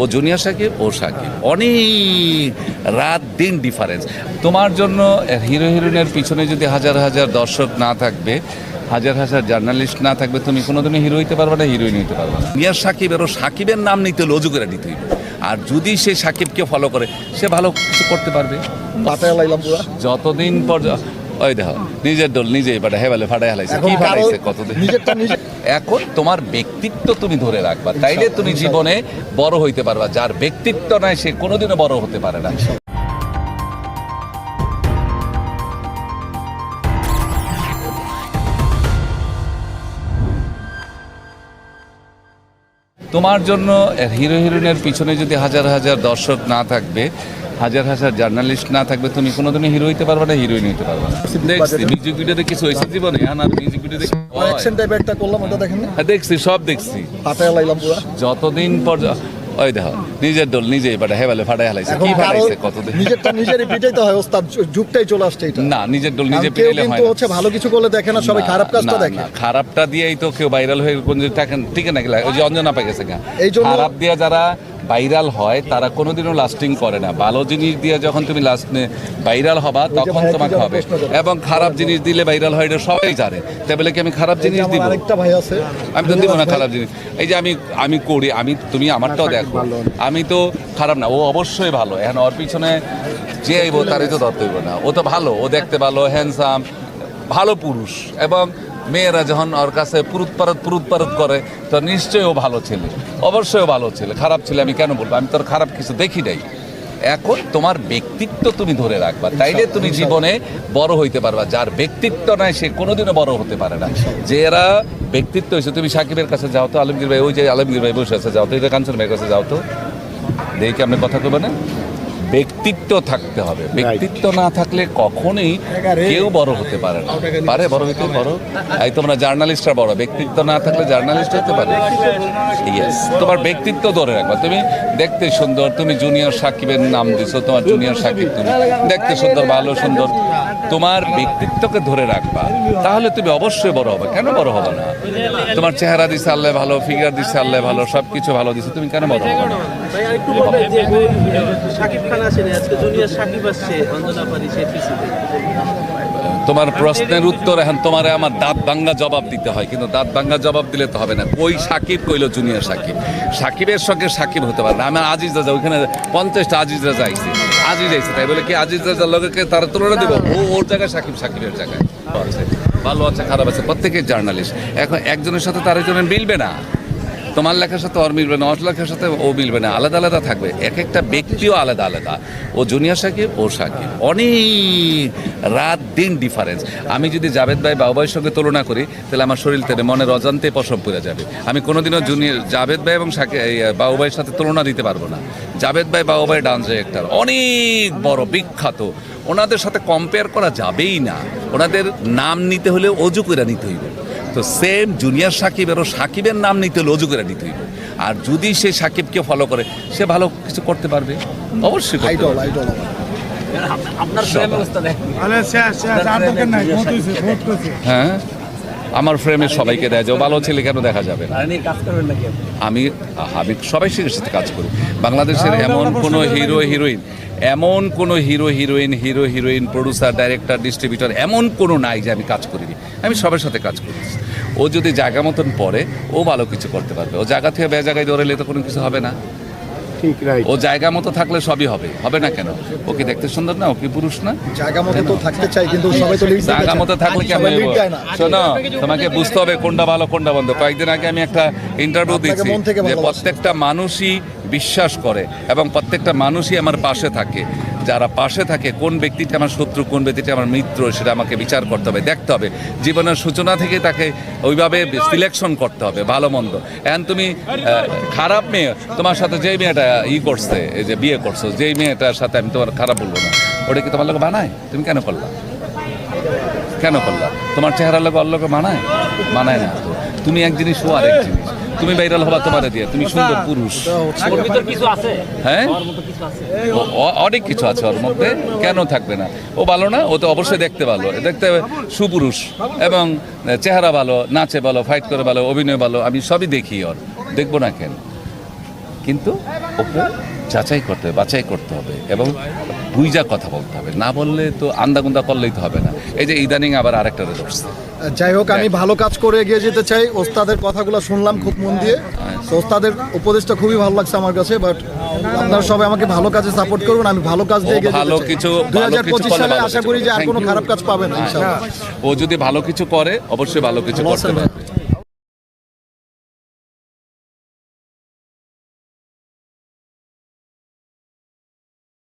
ও junior Shakib ও সাকিব। অনেক রাত দিন ডিফারেন্স তোমার জন্য হিরো হিরোইনের পিছনে যদি হাজার হাজার দর্শক না থাকবে হাজার হাজার জার্নালিস্ট না থাকবে তুমি কোনোদিনও হিরো হইতে পারবে না হিরোইন হইতে পারবে না। জুনিয়র সাকিবের ও সাকিবের নাম নিতে হলে অজু করে নিতে হইবে। আর যদি সে সাকিবকে ফলো করে সে ভালো কিছু করতে পারবে। যতদিন পর ওই দেখো নিজের দোল নিজেই পাঠা হেবালে ফাটাই হালাইছে। কি ফাটাইছে কতদিন? এখন তোমার ব্যক্তিত্ব তুমি ধরে রাখবা। তাইলে তুমি জীবনে বড় হইতে পারবা। যার ব্যক্তিত্ব নাই সে কোনোদিনও বড় হতে পারে না। তোমার জন্য হিরো হিরোইনের পিছনে যদি হাজার হাজার দর্শক না থাকবে হাজার হাজার জার্নালিস্ট না থাকবে তুমি কোনোদিনও হিরো হইতে পারবে না হিরোইন হইতে পারবে না। দেখছি মিউজিক ভিডিওতে কিছু হয়েছে জীবনে হ্যাঁ না? মিউজিক ভিডিওতে হয়? অ্যাকশন টাইপের একটা করলাম ওটা দেখেন না? হ্যাঁ, দেখছি সব দেখছি। পাতায় লাইলাম পুরা। যতদিন পর ওই দেখো নিজের দোল নিজেই পাঠা হেবালে ফাটাই হালাইছে। কি ফাটাইছে কতদিন? নিজেরটা নিজেরই পিটাইতে হয় ওস্তাদ যুগটাই চলে আসছে এটা। না নিজের দোল নিজে পেলে হয় কিন্তু হচ্ছে ভালো কিছু করলে দেখে না সবাই না, খারাপ কাজটা না, দেখে। না, খারাপটা দিয়েই তো কেউ ভাইরাল হয়ে কোন যে টাকা ঠিক লাগে? ওই যে অঞ্জনা পেয়ে গেছে খারাপ দিয়ে যারা ভাইরাল হয় তারা কোনোদিনও লাস্টিং করে না। ভালো জিনিস দিয়ে যখন তুমি লাস্ট ভাইরাল হবা তখন তোমাকে হবে। এবং খারাপ জিনিস দিলে ভাইরাল হয় এটা সবাই জানে। তাই বলে কি আমি খারাপ জিনিস দিব? আরেকটা ভাই আছে। আমি তো দিব না খারাপ জিনিস। এই যে আমি আমি করি আমি তুমি আমারটাও দেখো। আমি তো খারাপ না ও অবশ্যই ভালো। এখন ওর পিছনে যে আইব তারই তো ধরতে হইব না। ও তো ভালো ও দেখতে ভালো হ্যান্ডসাম ভালো পুরুষ। এবং মেয়েরা যখন ওর কাছে পুরুত পারত পুরুত পারত করে তো নিশ্চয়ই ও ভালো ছেলে। অবশ্যই ভালো ছেলে। খারাপ ছেলে আমি কেন বলব? আমি তোর খারাপ কিছু দেখি নাই। এখন তোমার ব্যক্তিত্ব তুমি ধরে রাখবা। তাইলে তুমি জীবনে বড় হইতে পারবা। যার ব্যক্তিত্ব নাই সে কোনোদিনও বড় হতে পারে না। যে এরা ব্যক্তিত্ব হয়েছে তুমি সাকিবের কাছে যাও তো আলমগীর ভাই ওই যে আলমগীর ভাই বসে আছে যাও তো এটা কাঞ্চন ভাইয়ের কাছে যাও তো। দেখি আপনি কথা কবেন না? ব্যক্তিত্ব থাকতে হবে। ব্যক্তিত্ব না থাকলে কখনোই কেউ বড় হতে পারে না। পারে বড় হইতে বড় এই তোমরা জার্নালিস্টরা বড় ব্যক্তিত্ব না থাকলে জার্নালিস্ট হতে পারে? ইয়েস তোমার ব্যক্তিত্ব ধরে রাখবা। তুমি দেখতে সুন্দর তুমি জুনিয়র সাকিবের নাম দিছো তোমার জুনিয়র সাকিব তুমি। দেখতে সুন্দর ভালো সুন্দর। তোমার ব্যক্তিত্বকে ধরে রাখবা। তাহলে তুমি অবশ্যই বড় হবে। কেন বড় হবে না? তোমার চেহারা দিছে আল্লাহ ভালো ফিগার দিছে আল্লাহ ভালো সব কিছু ভালো দিছে। তুমি কেন বড় হবে না? তোমার প্রশ্নের উত্তর এখন তোমারে আমার দাঁত ভাঙ্গা জবাব দিতে হয়, কিন্তু দাঁত ভাঙ্গা জবাব দিলে তো হবে না। কই সাকিব কইলো জুনিয়র সাকিব? সাকিবের সঙ্গে সাকিব হতে পারে না। আমার আজিজ রাজা, ওইখানে পঞ্চাশটা আজিজ রাজা আইছে। আজিজ আইছে, তাই বলে কি আজিজ রাজার লোককে তারা তুলনা দিব? ও ওর জায়গায়, সাকিব সাকিবের জায়গায়। ভালো আছে, খারাপ আছে, প্রত্যেকের জার্নালিস্ট এখন একজনের সাথে তার একজনের মিলবে না? তোমার লেখার সাথে ওর মিলবে না, ওর লেখার সাথে ও মিলবে না, আলাদা আলাদা থাকবে। এক একটা ব্যক্তিও আলাদা আলাদা। ও জুনিয়র সাকিব, ও সাকিব। অনেক রাত দিন ডিফারেন্স আমি যদি জাভেদ ভাই বাবুভাইয়ের সঙ্গে তুলনা করি, তাহলে আমার শরীর থেকে মনের অজান্তে পশম পড়ে যাবে। আমি কোনোদিনও জুনিয়র জাভেদ ভাই এবং সাকিব বাবুভাইয়ের সাথে তুলনা দিতে পারব না। জাভেদ ভাই বাবুভাই ডান্স ডিরেক্টর অনেক বড়, বিখ্যাত। ওনাদের সাথে কম্পেয়ার করা যাবেই না। ওনাদের নাম নিতে হলে অজু করে নিতে হইবে। তো সেম জুনিয়র সাকিব সাকিবেরও সাকিবের নাম নিতে হলে অজু করে নিতে হইবে। আর যদি সে সাকিবকে ফলো করে সে ভালো কিছু করতে পারবে। অবশ্যই করতে পারবে। হ্যাঁ? আমার ফ্রেমে সবাইকে দেয় যে ও ভালো ছেলে কেন দেখা যাবে না? আমি আমি সবাই সাথে কাজ করি বাংলাদেশের এমন কোনো হিরো হিরোইন এমন কোনো hero heroine hero heroine producer director distributor এমন কোনো নাই যে আমি কাজ করিনি। আমি সবার সাথে কাজ করি ও যদি জায়গা মতন পড়ে ও ভালো কিছু করতে পারবে। ও জায়গা থেকে বে জায়গায় দৌড়ালে তো কোনো কিছু হবে না। ঠিক রাইট ও জায়গা মতো থাকলে সবই হবে। হবে না কেন? ও কি দেখতে সুন্দর না? ও কি পুরুষ না? জায়গা মতো তো থাকতে চাই কিন্তু সবাই তো লিড জায়গা মতো থাকলে কি না। শোনো তোমাকে বুঝতে হবে কোনটা ভালো কোনটা বন্ধ কয়েকদিন আগে আমি একটা ইন্টারভিউ দিচ্ছি যে প্রত্যেকটা মানুষই বিশ্বাস করে এবং প্রত্যেকটা মানুষই আমার পাশে থাকে। যারা পাশে থাকে, কোন ব্যক্তিটি আমার শত্রু, কোন ব্যক্তিটি আমার মিত্র, সেটা আমাকে বিচার করতে হবে, দেখতে হবে। জীবনের সূচনা থেকে তাকে ওইভাবে সিলেকশন করতে হবে, ভালো, মন্দ। এখন তুমি খারাপ মেয়ে, তোমার সাথে যেই মেয়েটা ই করছে, এই যে বিয়ে করছ, যেই মেয়েটার সাথে আমি তোমার খারাপ বলব না। ওটা কি তোমার লোক বানায়? তুমি কেন করলা? কেন করলা? তোমার চেহারা লোক অল্লোক মানায় মানায় না তুমি এক জিনিস ও আরেক জিনিস। তুমি ভাইরাল হবা তোমার দিয়ে, তুমি সুন্দর পুরুষ। হ্যাঁ? অনেক কিছু আছে ওর মধ্যে, কেন থাকবে না? ও ভালো না? ও তো অবশ্যই দেখতে ভালো। দেখতে সুপুরুষ এবং চেহারা ভালো, নাচে ভালো ফাইট করে ভালো, অভিনয় ভালো, আমি সবই দেখি ওর। দেখব না কেন? কিন্তু ওকে যাচাই করতে হবে, বাছাই করতে হবে এবং বুঝা কথা বলতে হবে। না বললে তো আন্দাগুন্দা করলেই তো হবে না। এই যে ইদানিং আবার আরেকটা ধরছে যাই হোক আমি ভালো কাজ করে এগিয়ে যেতে চাই। ওস্তাদের কথাগুলো শুনলাম খুব মন দিয়ে। তো ওস্তাদের উপদেশটা খুবই ভালো লাগছে আমার কাছে বাট আপনারা সবাই আমাকে ভালো কাজে সাপোর্ট করুন আমি ভালো কাজ দিয়ে এগিয়ে ভালো যেতে কিছু- দুই হাজার পঁচিশ সালে আশা করি যে আর কোনো খারাপ কাজ পাবে না ও যদি ভালো কিছু করে অবশ্যই ভালো কিছু করতে পারবে।